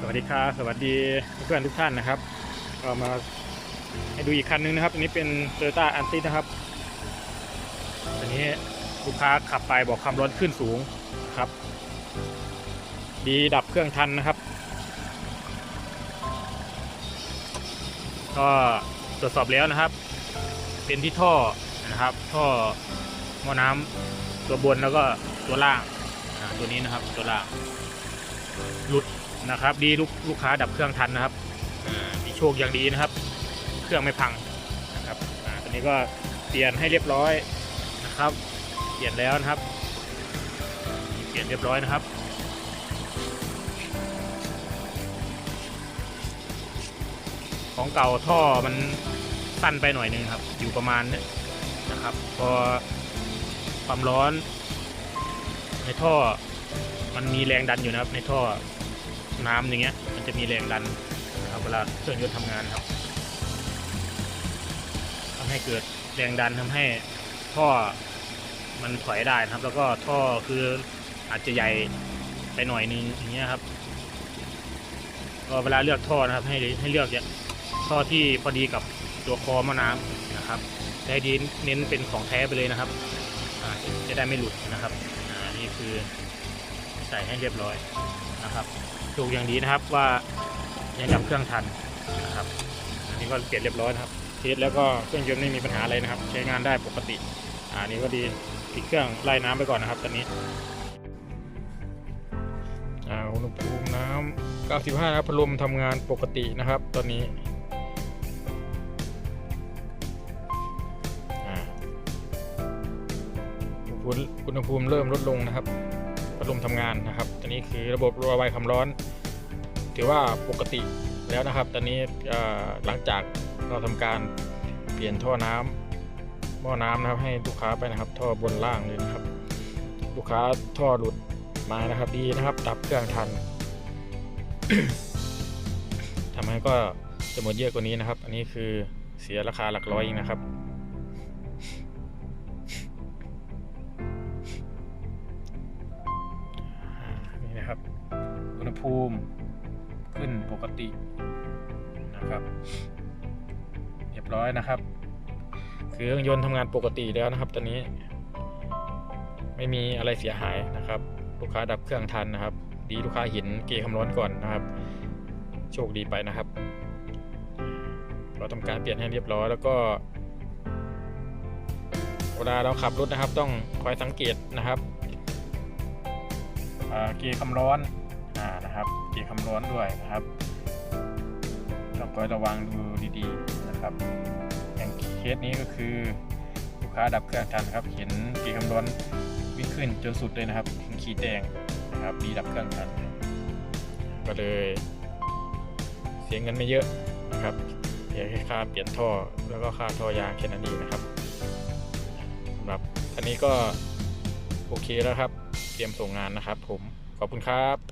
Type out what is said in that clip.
สวัสดีครับสวัสดีเพื่อนทุกท่านนะครับก็มาให้ดูอีกคันนึงนะครับอันนี้เป็น Toyota a n t i นะครับอันนี้ลูกค้าขับไปบอกความร้อนขึ้นสูงครับ ดีดับเครื่องทันนะครับ ก็ตรวจสอบแล้วนะครับ เป็นที่ท่อนะครับ ท่อหม้อน้ำตัวบนแล้วก็ตัวล่างตัวนี้นะครับตัวล่างหลุด นะครับ ดีลูกลูกค้าดับเครื่องทันนะครับมีโชคอย่างดีนะครับ เครื่องไม่พังนะครับตัวนี้ก็เปลี่ยนให้เรียบร้อยนะครับ เปลี่ยนแล้วนะครับ เปลี่ยนเรียบร้อยนะครับของเก่าท่อมันสั้นไปหน่อยนึงครับ อยู่ประมาณนี้นะครับ พอความร้อน ในท่อมันมีแรงดันอยู่นะครับ ในท่อ น้ำอย่างเงี้ยมันจะมีแรงดันนะครับเวลาเครื่องยนต์ทำงานครับทำให้เกิดแรงดันทำให้ท่อมันถอยได้นะครับ แล้วก็ท่อคืออาจจะใหญ่ไปหน่อยนึงอย่างเงี้ยครับก็เวลาเลือกท่อนะครับ ให้ให้เลือกอย่างท่อที่พอดีกับตัวคอมะน้ำนะครับให้ดีเน้นเป็นของแท้ไปเลยนะครับจะได้ไม่หลุดนะครับนี่คือใส่ให้เรียบร้อยนะครับ ถูกอย่างดีนะครับว่ายังดับเครื่องทันนะครับอันนี้ก็เปลี่ยนเรียบร้อยนะครับเทสแล้วก็เครื่องยนต์ไม่มีปัญหาอะไรนะครับ ใช้งานได้ปกติอ่านี่ก็ดีปิดเครื่องไล่น้ำไปก่อนนะครับ ตอนนี้อ่าอุณหภูมิน้ำ95นะพัดลมทำงานปกตินะครับ ตอนนี้อ่าอุณหภูมิเริ่มลดลงนะครับพัดลมทำงานนะครับ นี้คือระบบระบายความร้อน ถือว่าปกติแล้วนะครับ ตอนนี้หลังจากเราทำการเปลี่ยนท่อน้ำหม้อน้ำนะครับให้ลูกค้าไปนะครับ ท่อบนล่างเลยนะครับ ลูกค้าท่อหลุดมานะครับดีนะครับ ดับเครื่องทันทำให้ก็จะหมดเยอะกว่านี้นะครับ อันนี้คือเสียราคาหลักร้อยนะครับ ภูมิขึ้นปกตินะครับเรียบร้อยนะครับ คือเครื่องยนต์ทำงานปกติแล้วนะครับ ตอนนี้ ไม่มีอะไรเสียหายนะครับ ลูกค้าดับเครื่องทันนะครับ ดีลูกค้าเห็นเกย์คำร้อนก่อนนะครับ โชคดีไปนะครับ เราทำการเปลี่ยนให้เรียบร้อยแล้วก็เวลาเราขับรถนะครับ ต้องคอยสังเกตนะครับเกย์คำร้อนานะครับ เกย์คำร้อนด้วยนะครับต้องคอยระวังดูดีๆนะครับอย่างเคสนี้ก็คือลูกค้าดับเครื่องทันครับ เห็นเกย์คำร้อนวิ่งขึ้นจนสุดเลยนะครับถึงขีดแดงนะครับดีดับเครื่องทันก็เลยเสียเงินไม่เยอะนะครับเสียแค่ค่าเปลี่ยนท่อแล้วก็ค่าท่อยางแค่นั้นเองนะครับสำหรับอันนี้ก็โอเคแล้วครับ เตรียมส่งงานนะครับผม ขอบคุณครับ